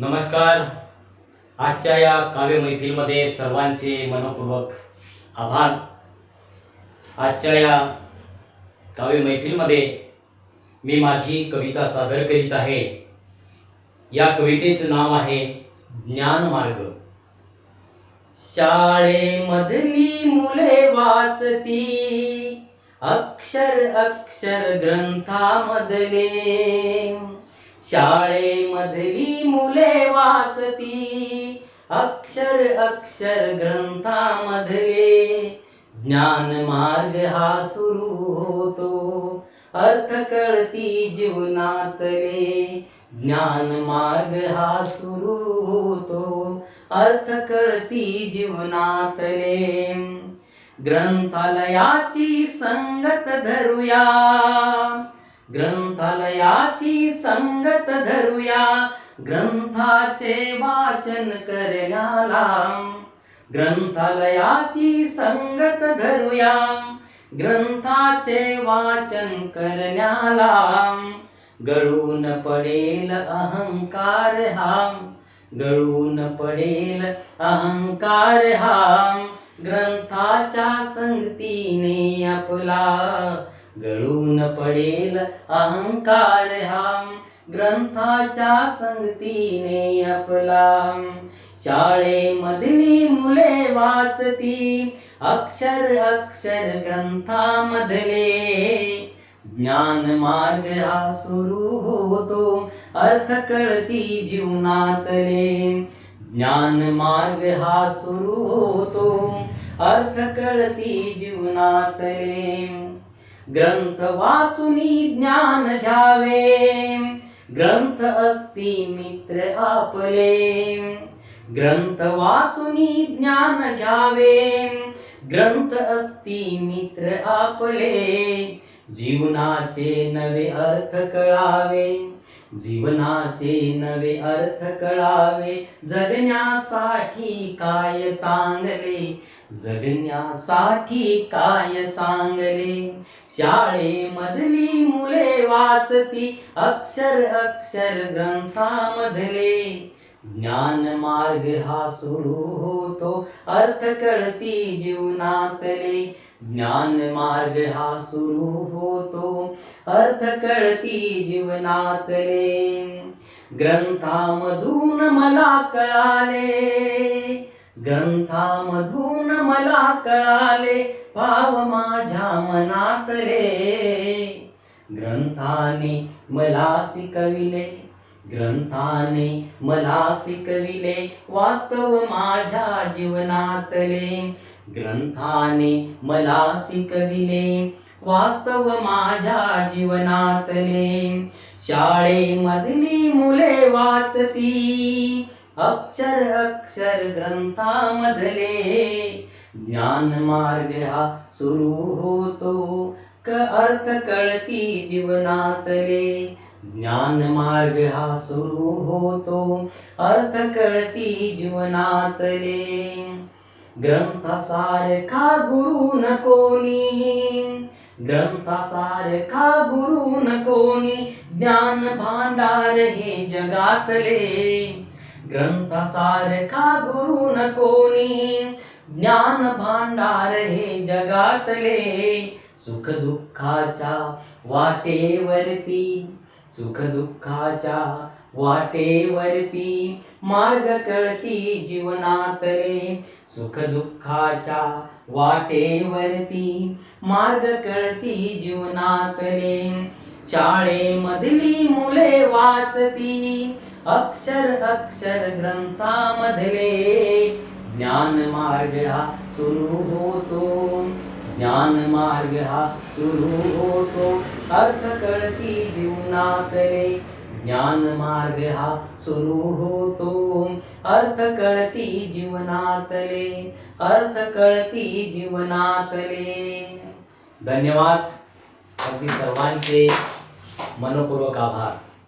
नमस्कार. आजच्या या काव्य मैफिलमध्ये सर्वांचे मनपूर्वक आभार. आजच्या या काव्य मैफिलमध्ये मी माझी कविता सादर करीत आहे. या कवितेचं नाव आहे ज्ञानमार्ग शाळेमधली मुले वाचती अक्षर अक्षर ग्रंथामधले. शाळेमधली मुले वाचती. अक्षर अक्षर ग्रंथामधले. ज्ञान मार्ग हा सुरू होतो. अर्थ कळती जीवनातले. ज्ञान मार्ग हा सुरू होतो. अर्थ कळती जीवनातले. ग्रंथालयाची संगत धरूया. ग्रंथालयाची संगत धरूया ग्रंथाचे वाचन करण्याला. ग्रंथालयाची संगत धरूया ग्रंथाचे वाचन करण्याला. गळून पडेल अहंकार हा गळून पडेल अहंकार हा. ग्रंथाच्या संगतीने आपला गळून पडेल अहंकार हा. ग्रंथाच्या संगतीने आपला. शाळेमधली मुले वाचती अक्षर अक्षर ग्रंथामधले. ज्ञान मार्ग हा सुरू होतो अर्थ कळती जीवनातले. ज्ञान मार्ग हा सुरू होतो अर्थ कळती जीवनातले. ग्रंथ वाचुनी ज्ञान घ्यावे. ग्रंथ असती मित्र आपले. ग्रंथ वाचुनी ज्ञान घ्यावे. ग्रंथ असती मित्र आपले. जीवनाचे नवे अर्थ कळावे. जीवनाचे नवे अर्थ कळावे. जगण्यासाठी काय चांगले? जगण्यासाठी काय चांगले? शाळेमधली मुले वाचती अक्षर अक्षर ग्रंथामधले. ज्ञान मार्ग हा सुरू होतो. अर्थ कळती जीवनातले. ज्ञान मार्ग हा सुरू होतो. अर्थ कळती जीवनातले. ग्रंथामधून मला कळाले. ग्रंथामधून मला कळाले. भाव माझ्या मनातले. ग्रंथाने मला शिकविले. ग्रंथाने मला शिकविले वास्तव माझ्या जीवनातले. ग्रंथाने मला शिकविले वास्तव माझ्या जीवनातले. शाळेमधली मुले वाचती अक्षर अक्षर ग्रंथामधले. ज्ञान मार्ग हा सुरू होतो क अर्थ कळती जीवनातले. ज्ञान मार्ग हा सुरू होतो. अर्थ कळती जीवनातले. ग्रंथासारखा गुरु न? कोणी ग्रंथासारखा गुरु न? कोणी ज्ञान भांडार हे जगातले. ग्रंथासारखा गुरु न? कोणी ज्ञान भांडार हे जगातले. सुख दुःखाच्या वाटेवरती सुख दुःखाच्या वाटेवरती मार्ग कळती जीवनातले. सुख दुःखाच्या वाटेवरती मार्ग कळती जीवनातले. शाळेमधली मुले वाचती अक्षर अक्षर ग्रंथामधले. ज्ञान मार्ग हा सुरू होतो ज्ञान मार्ग हा सुरू होतो. अर्थ कळती जीवनातले. ज्ञान मार्ग हा सुरू होतो. अर्थ कळती जीवनातले. अर्थ कळती जीवनातले. धन्यवाद. अगदी सर्वांचे मनपूर्वक आभार.